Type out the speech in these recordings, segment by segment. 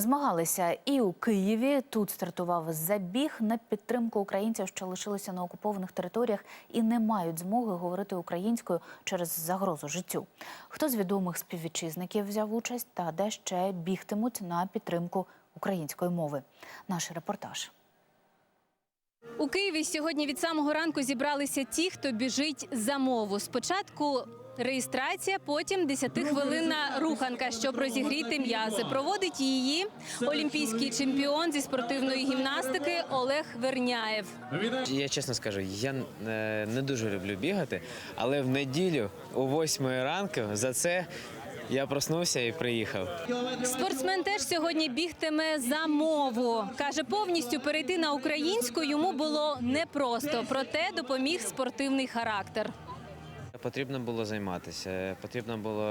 Змагалися і у Києві. Тут стартував забіг на підтримку українців, що лишилися на окупованих територіях і не мають змоги говорити українською через загрозу життю. Хто з відомих співвітчизників взяв участь та де ще бігтимуть на підтримку української мови? Наш репортаж. У Києві сьогодні від самого ранку зібралися ті, хто біжить за мову. Спочатку реєстрація, потім 10-хвилинна руханка, щоб розігріти м'язи. Проводить її олімпійський чемпіон зі спортивної гімнастики Олег Верняєв. Я чесно скажу, я е, не дуже люблю бігати, але в неділю о 8 ранку за це я проснувся і приїхав. Спортсмен теж сьогодні бігтиме за мову. Каже, повністю перейти на українську йому було непросто, проте допоміг спортивний характер. Потрібно було займатися, потрібно було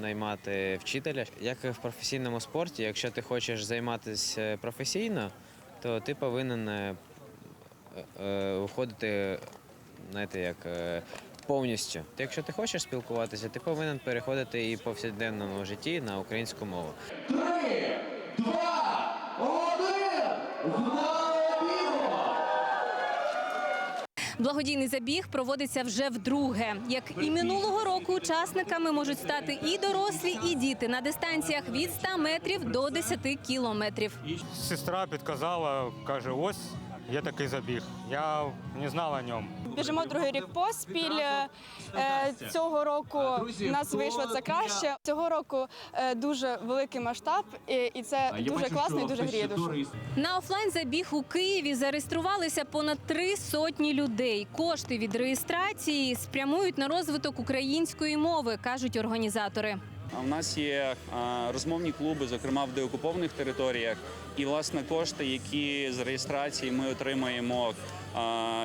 наймати вчителя. Як і в професійному спорті, якщо ти хочеш займатися професійно, то ти повинен е, е, виходити, знаєте, як е, повністю. Якщо ти хочеш спілкуватися, ти повинен переходити і в повсякденному житті на українську мову. Три, два, один, Благодійний забіг проводиться вже вдруге. Як і минулого року, учасниками можуть стати і дорослі, і діти на дистанціях від 100 метрів до 10 кілометрів. Сестра підказала, каже, ось є такий забіг. Я не знав о ньому. Біжимо другий рік поспіль. Е, Цього року в нас вийшло це краще. Цього року е, дуже великий масштаб, і- і це дуже класно і дуже гріє душу. На офлайн забіг у Києві зареєструвалися понад три сотні людей. Кошти від реєстрації спрямують на розвиток української мови, кажуть організатори. А В нас є розмовні клуби, зокрема в деокупованих територіях. І власне кошти, які з реєстрації ми отримаємо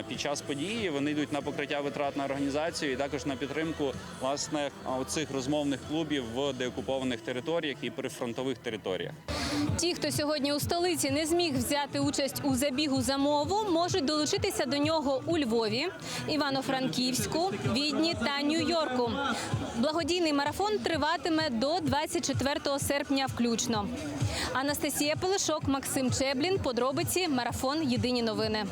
під час події, вони йдуть на покриття витрат на організацію і також на підтримку власне цих розмовних клубів в деокупованих територіях і прифронтових територіях. Ті, хто сьогодні у столиці не зміг взяти участь у забігу за мову, можуть долучитися до нього у Львові, Івано-Франківську, Відні та Нью-Йорку. Благодійний марафон триватиме до 24 серпня включно. Анастасія Пелешок, Максим Чеблін. Подробиці марафон Єдині новини.